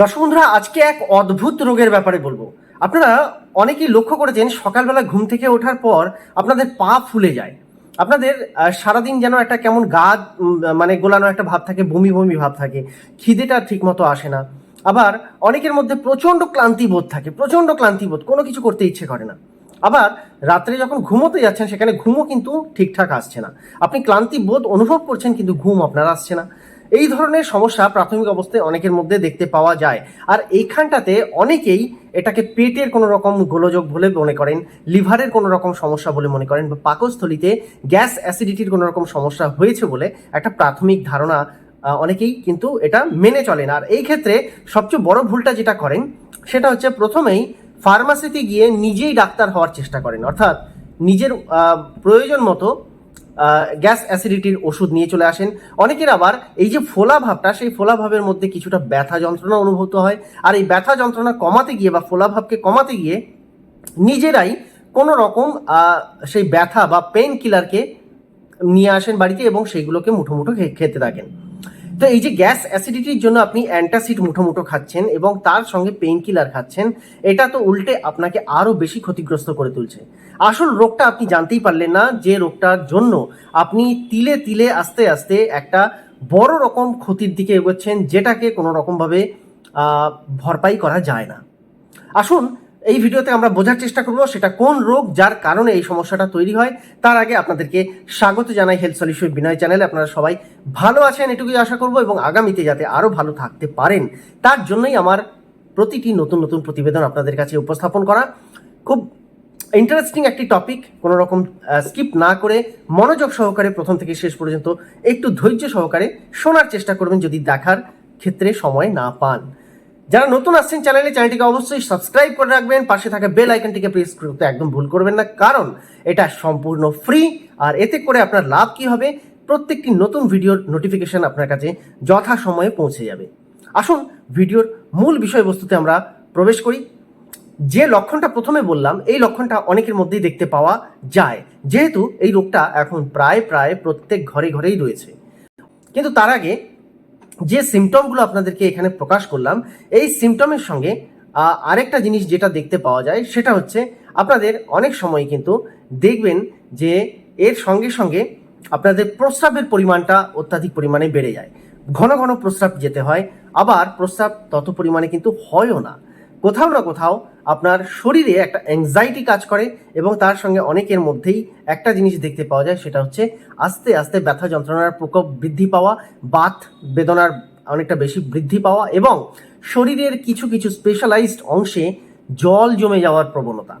দর্শক বন্ধুরা, আজকে এক অদ্ভুত রোগের ব্যাপারে বলব। আপনারা অনেকেই লক্ষ্য করেছেন, সকালবেলা ঘুম থেকে ওঠার পর আপনাদের পা ফুলে যায়। আপনাদের সারাদিন যেন একটা কেমন গা মানে গোলানো একটা ভাব থাকে, বমি বমি ভাব থাকে, খিদেটা ঠিক মতো আসে না। আবার অনেকের মধ্যে প্রচণ্ড ক্লান্তি বোধ থাকে, প্রচণ্ড ক্লান্তি বোধ, কোনো কিছু করতে ইচ্ছে করে না। আবার রাত্রে যখন ঘুমোতে যাচ্ছেন, সেখানে ঘুমও কিন্তু ঠিকঠাক আসছে না। আপনি ক্লান্তি বোধ অনুভব করছেন, কিন্তু ঘুম আপনার আসছে না। এই ধরনের সমস্যা প্রাথমিক অবস্থায় অনেকের মধ্যে দেখতে পাওয়া যায়। আর এইখানটাতে অনেকেই এটাকে পেটের কোনো রকম গোলযোগ বলে মনে করেন, লিভারের কোনো রকম সমস্যা বলে মনে করেন বা পাকস্থলিতে গ্যাস অ্যাসিডিটির কোনো রকম সমস্যা হয়েছে বলে একটা প্রাথমিক ধারণা অনেকেই কিন্তু এটা মেনে চলেন। আর এই ক্ষেত্রে সবচেয়ে বড় ভুলটা যেটা করেন, সেটা হচ্ছে প্রথমেই ফার্মাসিতে গিয়ে নিজেই ডাক্তার হওয়ার চেষ্টা করেন। অর্থাৎ নিজের প্রয়োজন মতো গ্যাস অ্যাসিডিটির ওষুধ নিয়ে চলে আসেন। অনেকের আবার এই যে ফোলা ভাবটা, সেই ফোলা ভাবের মধ্যে কিছুটা ব্যথা যন্ত্রণা অনুভূত হয়। আর এই ব্যথা যন্ত্রণা কমাতে গিয়ে বা ফোলা ভাবকে কমাতে গিয়ে নিজেরাই কোনো রকম সেই ব্যথা বা পেন কিলারকে নিয়ে আসেন বাড়িতে এবং সেইগুলোকে মুঠো মুঠো খেতে থাকেন। তো এই যে গ্যাস অ্যাসিডিটির জন্য আপনি অ্যান্টাসিড মুঠো মুঠো খাচ্ছেন এবং তার সঙ্গে পেইন কিলার খাচ্ছেন, এটা তো উল্টে আপনাকে আরও বেশি ক্ষতিগ্রস্ত করে তুলছে। আসল রোগটা আপনি জানতেই পারলেন না যে রোগটার জন্য আপনি তিলে তিলে আস্তে আস্তে একটা বড় রকম ক্ষতির দিকে এগোচ্ছেন যেটাকে কোনো রকমভাবে ভরপাই করা যায় না। আসুন এই ভিডিওতে আমরা বোঝার চেষ্টা করব সেটা কোন রোগ যার কারণে এই সমস্যাটা তৈরি হয়। তার আগে আপনাদেরকে স্বাগত জানাই হেলথ সলিউশন বিনয় চ্যানেলে। আপনারা সবাই ভালো আছেন এটুকুই আশা করব এবং আগামীতে যাতে আরও ভালো থাকতে পারেন, তার জন্যই আমার প্রতিটি নতুন নতুন প্রতিবেদন আপনাদের কাছে উপস্থাপন করা। খুব ইন্টারেস্টিং একটি টপিক কোনো রকম স্কিপ না করে মনোযোগ সহকারে প্রথম থেকে শেষ পর্যন্ত একটু ধৈর্য সহকারে শোনার চেষ্টা করবেন যদি দেখার ক্ষেত্রে সময় না পান। যারা নতুন আসছেন চ্যানেলে চ্যানেলটিকে অবশ্যই সাবস্ক্রাইব করে রাখবেন, পাশে থাকা বেল আইকনটিকে প্রেস করতে একদম ভুল করবেন না, কারণ এটা সম্পূর্ণ ফ্রি আর এতে করে আপনার লাভ কি হবে? প্রত্যেকটি নতুন ভিডিওর নোটিফিকেশন আপনার কাছে যথা সময়ে পৌঁছে যাবে। আসুন ভিডিওর মূল বিষয়বস্তুতে আমরা প্রবেশ করি। যে লক্ষণটা প্রথমে বললাম, এই লক্ষণটা অনেকের মধ্যেই দেখতে পাওয়া যায়। যেহেতু এই রোগটা এখন প্রায় প্রায় প্রত্যেক ঘরে, ঘরেই রয়েছে। কিন্তু তার আগে যে সিমটমগুলো আপনাদেরকে এখানে প্রকাশ করলাম, এই সিমটমের সঙ্গে আরেকটা জিনিস যেটা দেখতে পাওয়া যায়, সেটা হচ্ছে আপনাদের অনেক সময় কিন্তু দেখবেন যে এর সঙ্গে সঙ্গে আপনাদের প্রস্রাবের পরিমাণটা অত্যাধিক পরিমাণে বেড়ে যায়। ঘন ঘন প্রস্রাব যেতে হয়, আবার প্রস্রাব তত পরিমাণে কিন্তু হয়ও না। কোথাও না কোথাও আপনার শরীরে একটা অ্যাংজাইটি কাজ করে এবং তার সঙ্গে অনেকের মধ্যেই একটা জিনিস দেখতে পাওয়া যায়, সেটা হচ্ছে আস্তে আস্তে ব্যথা যন্ত্রণার প্রকোপ বৃদ্ধি পাওয়া, বাত বেদনার অনেকটা বেশি বৃদ্ধি পাওয়া এবং শরীরের কিছু কিছু স্পেশালাইজড অংশে জল জমে যাওয়ার প্রবণতা।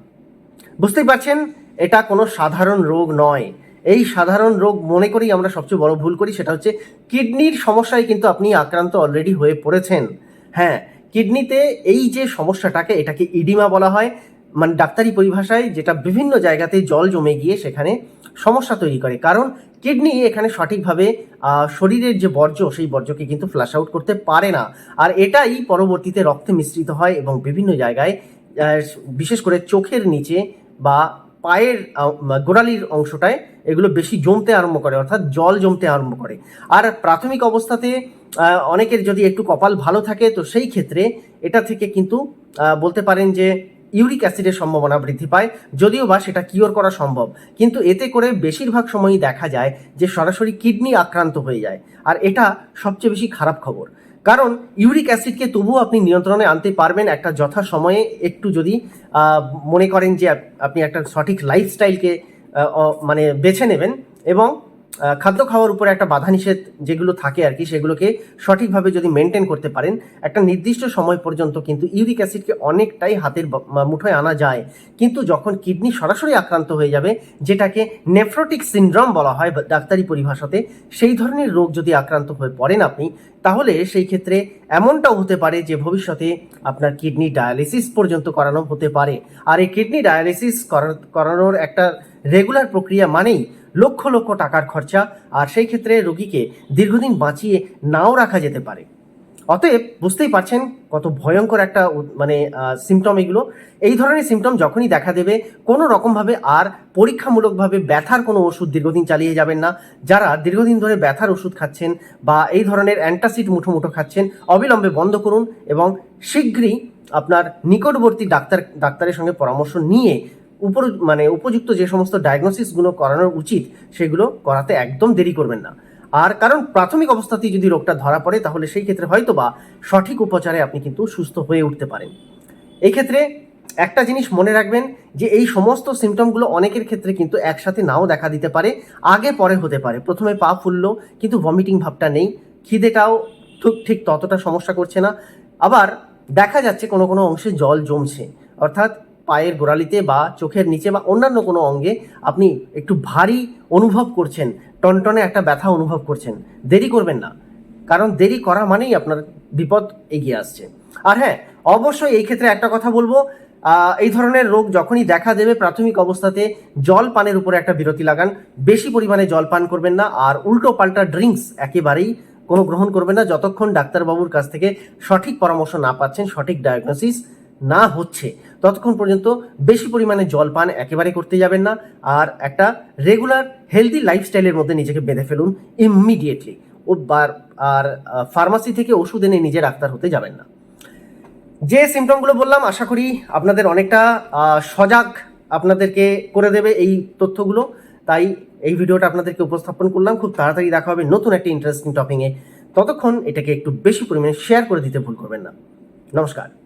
বুঝতেই পারছেন? এটা কোনো সাধারণ রোগ নয়। এই সাধারণ রোগ মনে করেই আমরা সবচেয়ে বড় ভুল করি, সেটা হচ্ছে কিডনির সমস্যায় কিন্তু আপনি আক্রান্ত অলরেডি হয়ে পড়েছেন। হ্যাঁ কিডনিতে এই যে সমস্যাটাকে এটাকে ইডিমা বলা হয় মানে ডাক্তারি পরিভাষায় যেটা বিভিন্ন জায়গাতে জল জমে গিয়ে সেখানে সমস্যা তৈরি করে। কারণ কিডনি এখানে সঠিকভাবে শরীরের যে বর্জ্য, সেই বর্জ্যকে কিন্তু ফ্লাশ আউট করতে পারে না। আর এটাই পরবর্তীতে রক্তে মিশ্রিত হয় এবং বিভিন্ন জায়গায় বিশেষ করে চোখের নিচে বা পায়ের গোড়ালির অংশটায় এগুলো বেশি জমতে আরম্ভ করে, অর্থাৎ জল জমতে আরম্ভ করে। আর প্রাথমিক অবস্থাতে অনেকের যদি একটু কপাল ভালো থাকে, তো সেই ক্ষেত্রে এটা থেকে কিন্তু বলতে পারেন যে ইউরিক অ্যাসিডের সম্ভাবনা বৃদ্ধি পায়, যদিও বা সেটা কিওর করা সম্ভব। কিন্তু এতে করে বেশিরভাগ সময়ই দেখা যায় যে সরাসরি কিডনি আক্রান্ত হয়ে যায়। আর এটা সবচেয়ে বেশি খারাপ খবর। কারণ ইউরিক অ্যাসিডকে তবুও আপনি নিয়ন্ত্রণে আনতে পারবেন একটা যথা সময়ে একটু যদি মনে করেন যে আপনি একটা সঠিক লাইফস্টাইলকে মানে বেছে নেবেন এবং খাদ্য খাওয়ার উপরে একটা বাধা নিষেধ যেগুলো থাকে আর কি, সেগুলোকে সঠিকভাবে যদি মেনটেন করতে পারেন, একটা নির্দিষ্ট সময় পর্যন্ত কিন্তু ইউরিক অ্যাসিডকে অনেকটাই হাতের মুঠোয় আনা যায়। কিন্তু যখন কিডনি সরাসরি আক্রান্ত হয়ে যাবে, যেটাকে নেফ্রোটিক সিনড্রোম বলা হয় ডাক্তারি পরিভাষাতে, সেই ধরনের রোগ যদি আক্রান্ত হয়ে পড়েন আপনি, তাহলে সেই ক্ষেত্রে এমনটাও হতে পারে যে ভবিষ্যতে আপনার কিডনি ডায়ালিসিস পর্যন্ত করানো হতে পারে। আর এই কিডনি ডায়ালিসিস করানোর একটা রেগুলার প্রক্রিয়া মানেই লক্ষ লক্ষ টাকার খরচা, আর সেই ক্ষেত্রে রোগীকে দীর্ঘদিন বাঁচিয়ে নাও রাখা যেতে পারে। অতএব বুঝতেই পারছেন কত ভয়ঙ্কর একটা মানে সিমটম এগুলো। এই ধরনের সিমটম যখনই দেখা দেবে, কোনো রকমভাবে আর পরীক্ষামূলকভাবে ব্যথার কোনো ওষুধ দীর্ঘদিন চালিয়ে যাবেন না। যারা দীর্ঘদিন ধরে ব্যথার ওষুধ খাচ্ছেন বা এই ধরনের অ্যান্টাসিড মুঠো মুঠো খাচ্ছেন, অবিলম্বে বন্ধ করুন এবং শীঘ্রই আপনার নিকটবর্তী ডাক্তার, ডাক্তারের সঙ্গে পরামর্শ নিয়ে উপর মানে উপযুক্ত যে সমস্ত ডায়াগনোসিসগুলো করানো উচিত, সেগুলো করাতে একদম দেরি করবেন না। আর কারণ প্রাথমিক অবস্থাতেই যদি রোগটা ধরা পড়ে, তাহলে সেই ক্ষেত্রে হয়তো বা সঠিক উপচারে আপনি কিন্তু সুস্থ হয়ে উঠতে পারেন। এই ক্ষেত্রে একটা জিনিস মনে রাখবেন যে, এই সমস্ত সিমটমগুলো অনেকের ক্ষেত্রে কিন্তু একসাথে নাও দেখা দিতে পারে, আগে পরে হতে পারে। প্রথমে পা ফুললো, কিন্তু ভমিটিং ভাবটা নেই। খিদেটাও ঠিক ঠিক ততটা সমস্যা করছে না। আবার দেখা যাচ্ছে কোনো কোনো অংশে জল জমছে। অর্থাৎ পায়ের গোড়ালিতে বা চোখের নিচে বা অন্যান্য কোনো অঙ্গে আপনি একটু ভারী অনুভব করছেন, টনটনে একটা ব্যথা অনুভব করছেন, দেরি করবেন না। কারণ দেরি করা মানেই আপনার বিপদ এগিয়ে আসছে। আর হ্যাঁ অবশ্যই এই ক্ষেত্রে একটা কথা বলব এই ধরনের রোগ যখনই দেখা দেবে প্রাথমিক অবস্থাতে জল পানের উপরে একটা বিরতি লাগান। বেশি পরিমাণে জল পান করবেন না, আর উল্টো পাল্টা ড্রিঙ্কস একেবারেই কোনো গ্রহণ করবেন না। যতক্ষণ ডাক্তারবাবুর কাছ থেকে সঠিক পরামর্শ না পাচ্ছেন, সঠিক ডায়াগনোসিস না হচ্ছে। ততক্ষণ পর্যন্ত বেশি পরিমাণে জল পান একেবারে করতে যাবেন না আর একটা রেগুলার হেলদি লাইফস্টাইলের মধ্যে নিজেকে বেঁধে ফেলুন ইমিডিয়েটলি ও বার আর ফার্মাসি থেকে ওষুধ এনে নিজে ডাক্তার হতে যাবেন না। যে সিমটমগুলো বললাম, আশা করি আপনাদের অনেকটা সজাগ আপনাদেরকে করে দেবে এই তথ্যগুলো। তাই এই ভিডিওটা আপনাদেরকে উপস্থাপন করলাম। খুব তাড়াতাড়ি দেখা হবে নতুন একটা ইন্টারেস্টিং টপিংয়ে ততক্ষণ এটাকে একটু বেশি পরিমাণে শেয়ার করে দিতে ভুল করবেন না। নমস্কার।